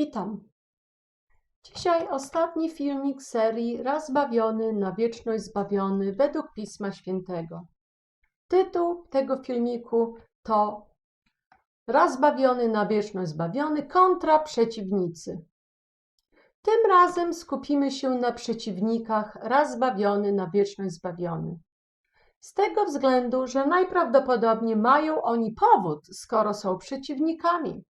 Witam. Dzisiaj ostatni filmik serii Raz zbawiony, na wieczność zbawiony według Pisma Świętego. Tytuł tego filmiku to Raz zbawiony, na wieczność zbawiony kontra przeciwnicy. Tym razem skupimy się na przeciwnikach raz zbawiony, na wieczność zbawiony. Z tego względu, że najprawdopodobniej mają oni powód, skoro są przeciwnikami.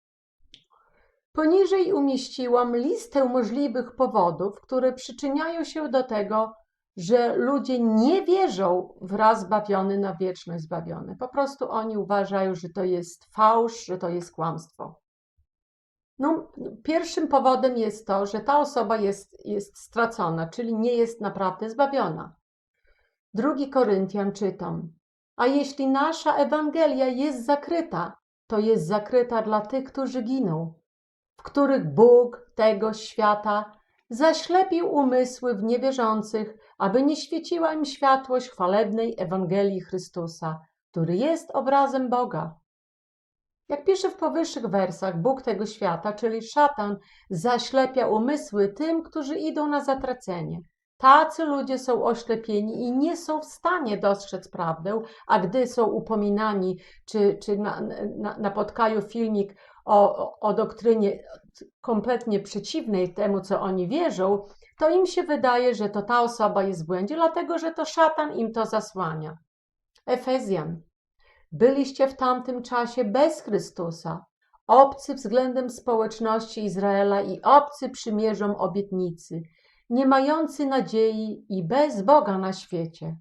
Poniżej umieściłam listę możliwych powodów, które przyczyniają się do tego, że ludzie nie wierzą w raz zbawiony na wieczność zbawiony. Po prostu oni uważają, że to jest fałsz, że to jest kłamstwo. No, pierwszym powodem jest to, że ta osoba jest, jest stracona, czyli nie jest naprawdę zbawiona. Drugi Koryntian czytam. A jeśli nasza Ewangelia jest zakryta, to jest zakryta dla tych, którzy giną, w których Bóg tego świata zaślepił umysły w niewierzących, aby nie świeciła im światłość chwalebnej Ewangelii Chrystusa, który jest obrazem Boga. Jak pisze w powyższych wersach, Bóg tego świata, czyli szatan, zaślepia umysły tym, którzy idą na zatracenie. Tacy ludzie są oślepieni i nie są w stanie dostrzec prawdę, a gdy są upominani, czy, czy na, na, napotkają filmik o, o, doktrynie kompletnie przeciwnej temu, co oni wierzą, to im się wydaje, że to ta osoba jest w błędzie, dlatego że to szatan im to zasłania. Efezjan. Byliście w tamtym czasie bez Chrystusa, obcy względem społeczności Izraela i obcy przymierzom obietnicy, nie mający nadziei i bez Boga na świecie.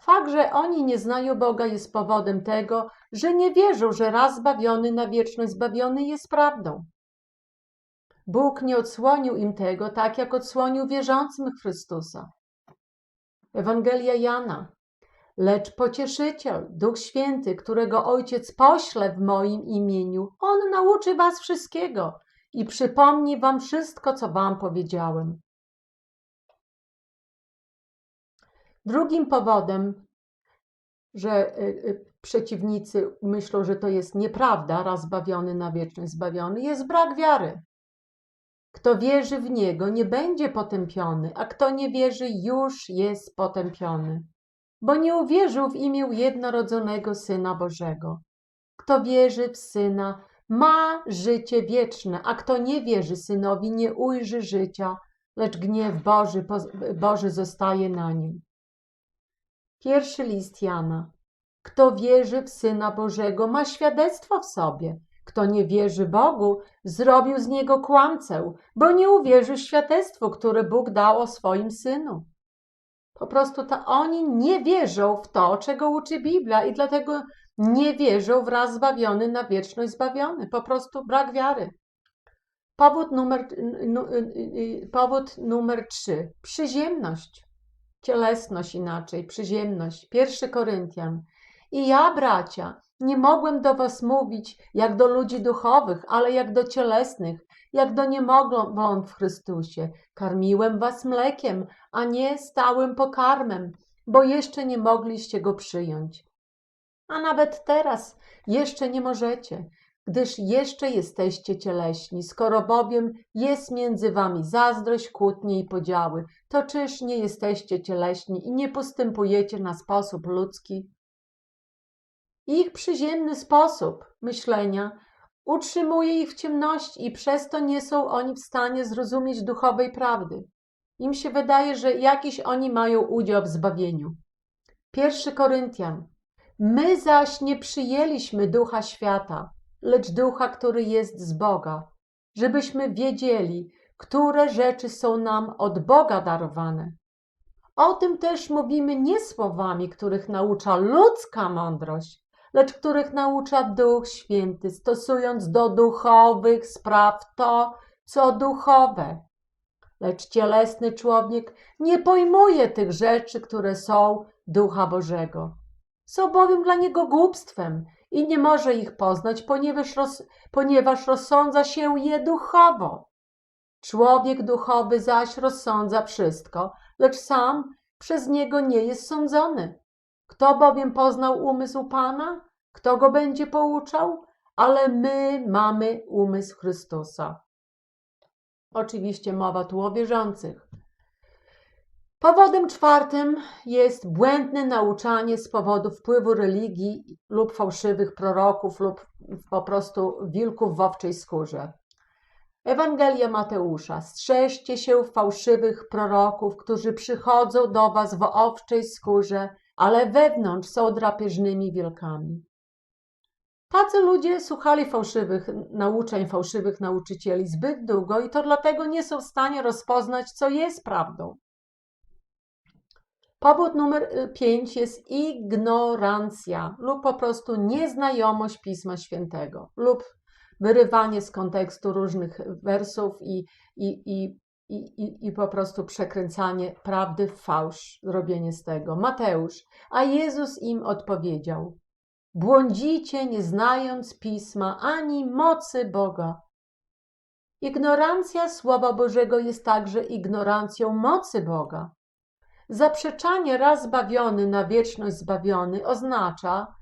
Fakt, że oni nie znają Boga, jest powodem tego, że nie wierzą, że raz zbawiony na wieczność zbawiony jest prawdą. Bóg nie odsłonił im tego, tak jak odsłonił wierzącym Chrystusa. Ewangelia Jana. Lecz pocieszyciel, Duch Święty, którego Ojciec pośle w moim imieniu, on nauczy was wszystkiego i przypomni wam wszystko, co wam powiedziałem. Drugim powodem, że y, y, przeciwnicy myślą, że to jest nieprawda, raz zbawiony na wieczność zbawiony, jest brak wiary. Kto wierzy w Niego, nie będzie potępiony, a kto nie wierzy, już jest potępiony, bo nie uwierzył w imię jednorodzonego Syna Bożego. Kto wierzy w Syna, ma życie wieczne, a kto nie wierzy Synowi, nie ujrzy życia, lecz gniew Boży, Boży zostaje na nim. Pierwszy list Jana. Kto wierzy w Syna Bożego, ma świadectwo w sobie. Kto nie wierzy Bogu, zrobił z niego kłamcę, bo nie uwierzył świadectwu, które Bóg dał o swoim Synu. Po prostu to oni nie wierzą w to, czego uczy Biblia i dlatego nie wierzą w raz zbawiony na wieczność zbawiony. Po prostu brak wiary. Powód numer, powód numer trzy. Przyziemność cielesność inaczej, przyziemność. Pierwszy Koryntian. I ja, bracia, nie mogłem do was mówić jak do ludzi duchowych, ale jak do cielesnych, jak do niemowląt w Chrystusie. Karmiłem was mlekiem, a nie stałym pokarmem, bo jeszcze nie mogliście go przyjąć. A nawet teraz jeszcze nie możecie, gdyż jeszcze jesteście cieleśni. Skoro bowiem jest między wami zazdrość, kłótnie i podziały, to czyż nie jesteście cieleśni i nie postępujecie na sposób ludzki? Ich przyziemny sposób myślenia utrzymuje ich w ciemności i przez to nie są oni w stanie zrozumieć duchowej prawdy. Im się wydaje, że jakiś oni mają udział w zbawieniu. Pierwszy Koryntian. My zaś nie przyjęliśmy ducha świata, lecz ducha, który jest z Boga, żebyśmy wiedzieli, które rzeczy są nam od Boga darowane. O tym też mówimy nie słowami, których naucza ludzka mądrość, lecz których naucza Duch Święty, stosując do duchowych spraw to, co duchowe. Lecz cielesny człowiek nie pojmuje tych rzeczy, które są Ducha Bożego. Są bowiem dla niego głupstwem i nie może ich poznać, ponieważ, roz, ponieważ rozsądza się je duchowo. Człowiek duchowy zaś rozsądza wszystko, lecz sam przez niego nie jest sądzony. Kto bowiem poznał umysł Pana? Kto go będzie pouczał? Ale my mamy umysł Chrystusa. Oczywiście mowa tu o wierzących. Powodem czwartym jest błędne nauczanie z powodu wpływu religii lub fałszywych proroków lub po prostu wilków w owczej skórze. Ewangelia Mateusza. Strzeżcie się fałszywych proroków, którzy przychodzą do was w owczej skórze, ale wewnątrz są drapieżnymi wilkami. Tacy ludzie słuchali fałszywych nauczeń, fałszywych nauczycieli zbyt długo i to dlatego nie są w stanie rozpoznać, co jest prawdą. Powód numer 5 jest ignorancja lub po prostu nieznajomość Pisma Świętego lub wyrywanie z kontekstu różnych wersów i, i, i, i, i po prostu przekręcanie prawdy w fałsz, robienie z tego. Mateusz, a Jezus im odpowiedział: Błądzicie, nie znając pisma ani mocy Boga. Ignorancja Słowa Bożego jest także ignorancją mocy Boga. Zaprzeczanie raz zbawiony na wieczność zbawiony oznacza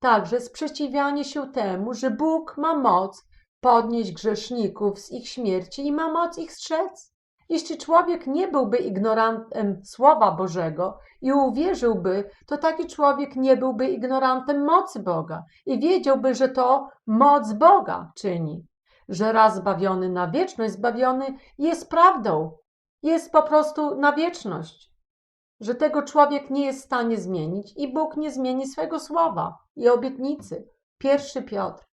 także sprzeciwianie się temu, że Bóg ma moc podnieść grzeszników z ich śmierci i ma moc ich strzec. Jeśli człowiek nie byłby ignorantem Słowa Bożego i uwierzyłby, to taki człowiek nie byłby ignorantem mocy Boga i wiedziałby, że to moc Boga czyni, że raz zbawiony na wieczność zbawiony jest prawdą, jest po prostu na wieczność, że tego człowiek nie jest w stanie zmienić i Bóg nie zmieni swego słowa i obietnicy. Pierwszy Piotr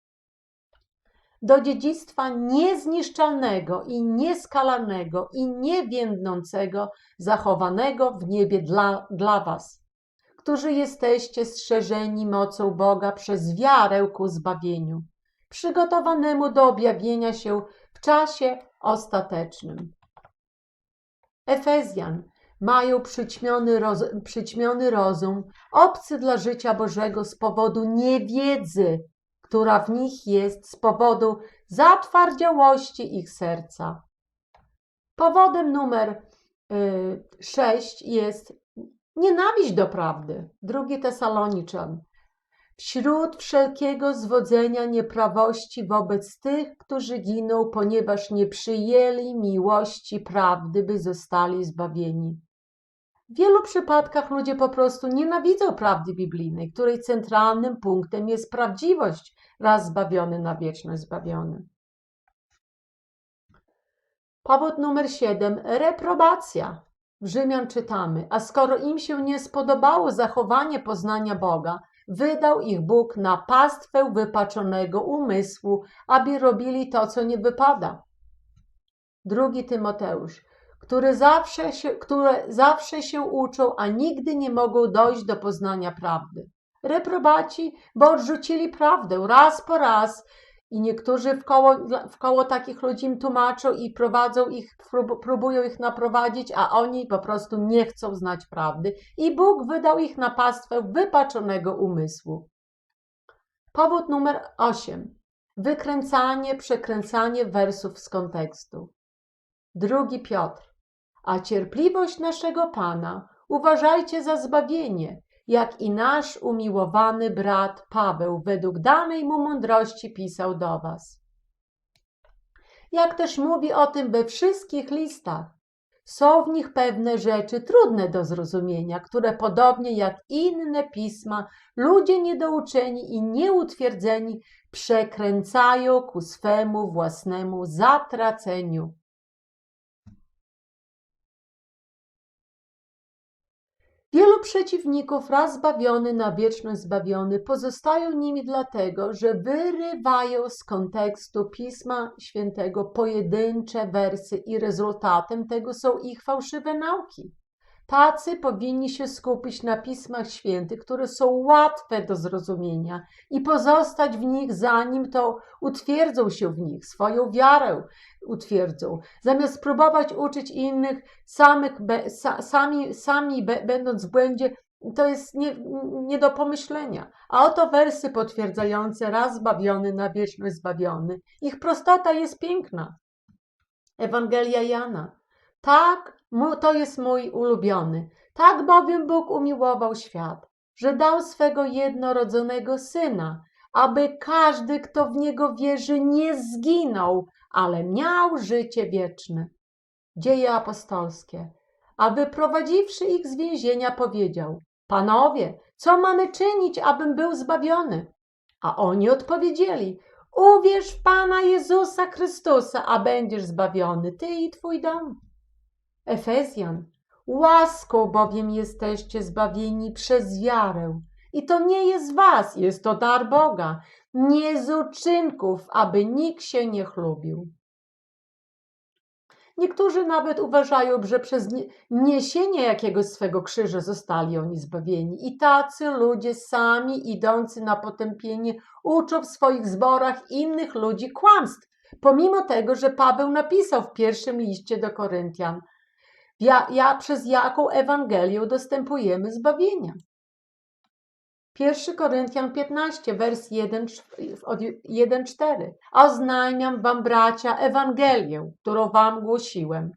do dziedzictwa niezniszczalnego i nieskalarnego i niewiędnącego, zachowanego w niebie dla, dla Was, którzy jesteście strzeżeni mocą Boga przez wiarę ku zbawieniu, przygotowanemu do objawienia się w czasie ostatecznym. Efezjan mają przyćmiony, roz, przyćmiony rozum, obcy dla życia Bożego z powodu niewiedzy, która w nich jest z powodu zatwardziałości ich serca. Powodem numer 6 y, jest nienawiść do prawdy. Drugi Tesaloniczan. Wśród wszelkiego zwodzenia nieprawości wobec tych, którzy giną, ponieważ nie przyjęli miłości prawdy, by zostali zbawieni. W wielu przypadkach ludzie po prostu nienawidzą prawdy biblijnej, której centralnym punktem jest prawdziwość, raz zbawiony na wieczność zbawiony. Powód numer 7. Reprobacja. W Rzymian czytamy, a skoro im się nie spodobało zachowanie poznania Boga, wydał ich Bóg na pastwę wypaczonego umysłu, aby robili to, co nie wypada. Drugi Tymoteusz które zawsze, się, które zawsze się uczą, a nigdy nie mogą dojść do poznania prawdy. Reprobaci, bo odrzucili prawdę raz po raz i niektórzy w koło, w koło takich ludzi im tłumaczą i prowadzą ich, próbują ich naprowadzić, a oni po prostu nie chcą znać prawdy. I Bóg wydał ich na pastwę wypaczonego umysłu. Powód numer 8. Wykręcanie, przekręcanie wersów z kontekstu. Drugi Piotr a cierpliwość naszego Pana uważajcie za zbawienie, jak i nasz umiłowany brat Paweł według danej mu mądrości pisał do was. Jak też mówi o tym we wszystkich listach, są w nich pewne rzeczy trudne do zrozumienia, które podobnie jak inne pisma, ludzie niedouczeni i nieutwierdzeni przekręcają ku swemu własnemu zatraceniu. Wielu przeciwników, raz zbawiony, na wieczność zbawiony, pozostają nimi dlatego, że wyrywają z kontekstu Pisma Świętego pojedyncze wersy i rezultatem tego są ich fałszywe nauki. Tacy powinni się skupić na pismach świętych, które są łatwe do zrozumienia i pozostać w nich, zanim to utwierdzą się w nich, swoją wiarę utwierdzą. Zamiast próbować uczyć innych, samych, sami, sami będąc w błędzie, to jest nie, nie do pomyślenia. A oto wersy potwierdzające raz zbawiony, na wieczność zbawiony. Ich prostota jest piękna. Ewangelia Jana. Tak to jest mój ulubiony. Tak bowiem Bóg umiłował świat, że dał swego jednorodzonego syna, aby każdy, kto w Niego wierzy, nie zginął, ale miał życie wieczne. Dzieje apostolskie. A wyprowadziwszy ich z więzienia, powiedział: Panowie, co mamy czynić, abym był zbawiony? A oni odpowiedzieli: Uwierz w Pana Jezusa Chrystusa, a będziesz zbawiony, ty i twój dom. Efezjan, łaską bowiem jesteście zbawieni przez wiarę. I to nie jest was, jest to dar Boga, nie z uczynków, aby nikt się nie chlubił. Niektórzy nawet uważają, że przez nie- niesienie jakiegoś swego krzyża zostali oni zbawieni. I tacy ludzie sami idący na potępienie uczą w swoich zborach innych ludzi kłamstw, pomimo tego, że Paweł napisał w pierwszym liście do Koryntian, ja, ja przez jaką Ewangelię dostępujemy zbawienia. 1 Koryntian 15, wers 1, od 1-4. A oznajmiam wam, bracia, Ewangelię, którą wam głosiłem,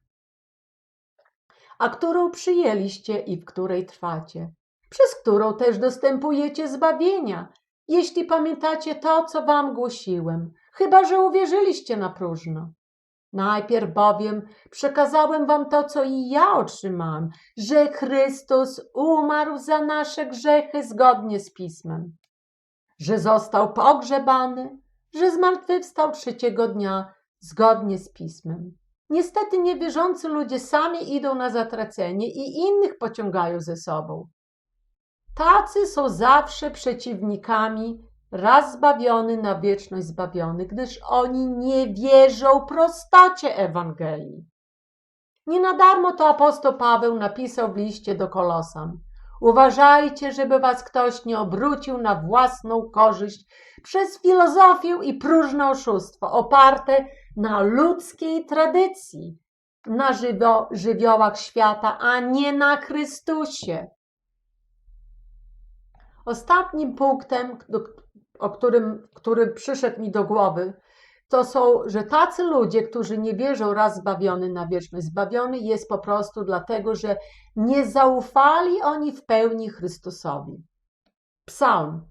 a którą przyjęliście i w której trwacie, przez którą też dostępujecie zbawienia, jeśli pamiętacie to, co wam głosiłem, chyba że uwierzyliście na próżno. Najpierw bowiem przekazałem wam to, co i ja otrzymałem, że Chrystus umarł za nasze grzechy zgodnie z Pismem, że został pogrzebany, że zmartwychwstał trzeciego dnia zgodnie z Pismem. Niestety niewierzący ludzie sami idą na zatracenie i innych pociągają ze sobą. Tacy są zawsze przeciwnikami raz zbawiony, na wieczność zbawiony, gdyż oni nie wierzą prostocie Ewangelii. Nie na darmo to apostoł Paweł napisał w liście do Kolosan. Uważajcie, żeby was ktoś nie obrócił na własną korzyść przez filozofię i próżne oszustwo oparte na ludzkiej tradycji, na żywio- żywiołach świata, a nie na Chrystusie. Ostatnim punktem, do- o którym, który przyszedł mi do głowy, to są, że tacy ludzie, którzy nie wierzą raz zbawiony na wieczność zbawiony, jest po prostu dlatego, że nie zaufali oni w pełni Chrystusowi. Psalm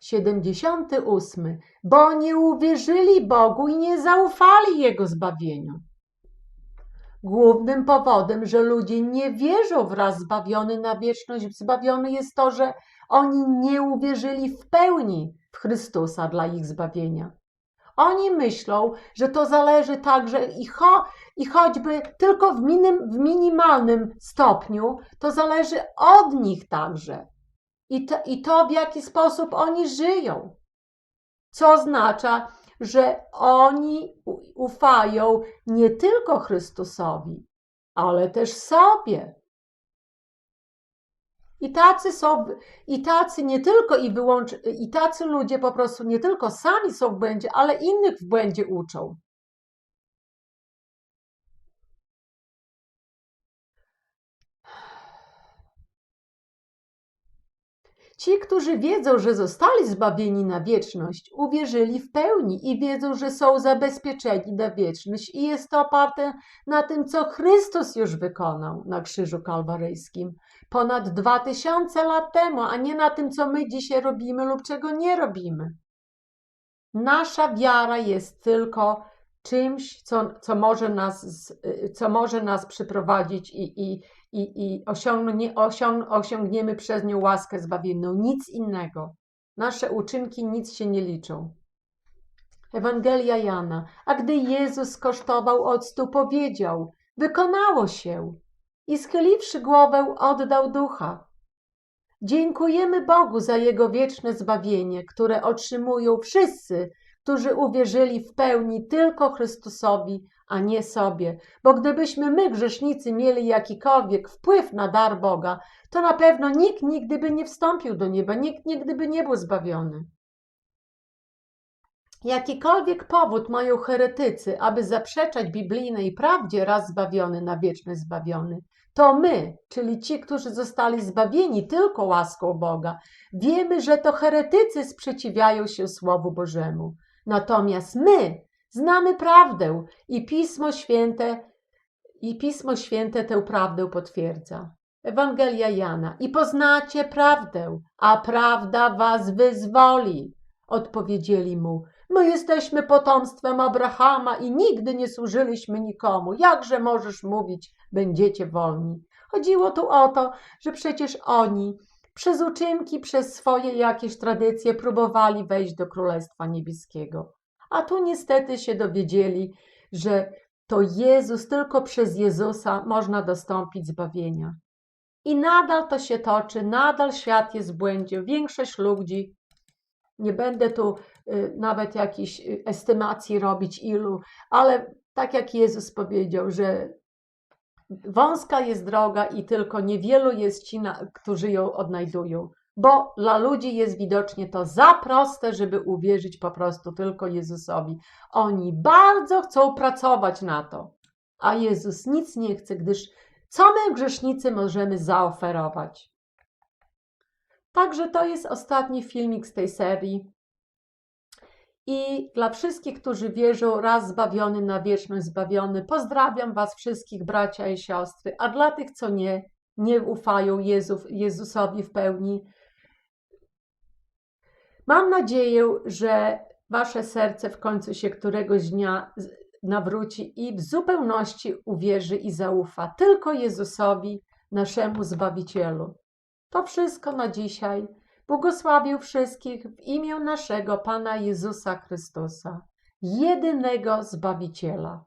78. Bo nie uwierzyli Bogu i nie zaufali Jego zbawieniu. Głównym powodem, że ludzie nie wierzą w raz zbawiony na wieczność zbawiony jest to, że oni nie uwierzyli w pełni w Chrystusa dla ich zbawienia. Oni myślą, że to zależy także i, cho, i choćby tylko w, minim, w minimalnym stopniu, to zależy od nich także. I to, I to, w jaki sposób oni żyją. Co oznacza, że oni ufają nie tylko Chrystusowi, ale też sobie. I tacy są, i tacy nie tylko i wyłącz, i tacy ludzie po prostu nie tylko sami są w błędzie, ale innych w błędzie uczą. Ci, którzy wiedzą, że zostali zbawieni na wieczność, uwierzyli w pełni i wiedzą, że są zabezpieczeni na wieczność, i jest to oparte na tym, co Chrystus już wykonał na Krzyżu Kalwaryjskim ponad dwa tysiące lat temu, a nie na tym, co my dzisiaj robimy lub czego nie robimy. Nasza wiara jest tylko czymś, co, co, może, nas, co może nas przyprowadzić i, i, i, i osiągnie, osiąg, osiągniemy przez nią łaskę zbawienną. Nic innego. Nasze uczynki nic się nie liczą. Ewangelia Jana. A gdy Jezus kosztował octu, powiedział: Wykonało się. I schyliwszy głowę, oddał ducha. Dziękujemy Bogu za Jego wieczne zbawienie, które otrzymują wszyscy, którzy uwierzyli w pełni tylko Chrystusowi, a nie sobie. Bo gdybyśmy my, grzesznicy, mieli jakikolwiek wpływ na dar Boga, to na pewno nikt nigdy by nie wstąpił do nieba, nikt nigdy by nie był zbawiony. Jakikolwiek powód mają heretycy, aby zaprzeczać biblijnej prawdzie raz zbawiony na wieczność zbawiony, to my, czyli ci, którzy zostali zbawieni tylko łaską Boga, wiemy, że to heretycy sprzeciwiają się Słowu Bożemu. Natomiast my znamy prawdę i Pismo Święte i Pismo Święte tę prawdę potwierdza. Ewangelia Jana. I poznacie prawdę, a prawda was wyzwoli. Odpowiedzieli mu: My jesteśmy potomstwem Abrahama i nigdy nie służyliśmy nikomu. Jakże możesz mówić, będziecie wolni? Chodziło tu o to, że przecież oni przez uczynki, przez swoje jakieś tradycje próbowali wejść do Królestwa Niebieskiego. A tu niestety się dowiedzieli, że to Jezus, tylko przez Jezusa można dostąpić zbawienia. I nadal to się toczy, nadal świat jest w błędzie. Większość ludzi, nie będę tu y, nawet jakiejś y, estymacji robić ilu, ale tak jak Jezus powiedział, że wąska jest droga i tylko niewielu jest ci, którzy ją odnajdują, bo dla ludzi jest widocznie to za proste, żeby uwierzyć po prostu tylko Jezusowi. Oni bardzo chcą pracować na to, a Jezus nic nie chce, gdyż co my grzesznicy możemy zaoferować? Także to jest ostatni filmik z tej serii. I dla wszystkich, którzy wierzą, raz zbawiony, na wieczność zbawiony, pozdrawiam Was wszystkich, bracia i siostry. A dla tych, co nie, nie ufają Jezusowi w pełni, mam nadzieję, że Wasze serce w końcu się któregoś dnia nawróci i w zupełności uwierzy i zaufa tylko Jezusowi, naszemu Zbawicielu. To wszystko na dzisiaj. Błogosławił wszystkich w imię naszego Pana Jezusa Chrystusa, jedynego Zbawiciela.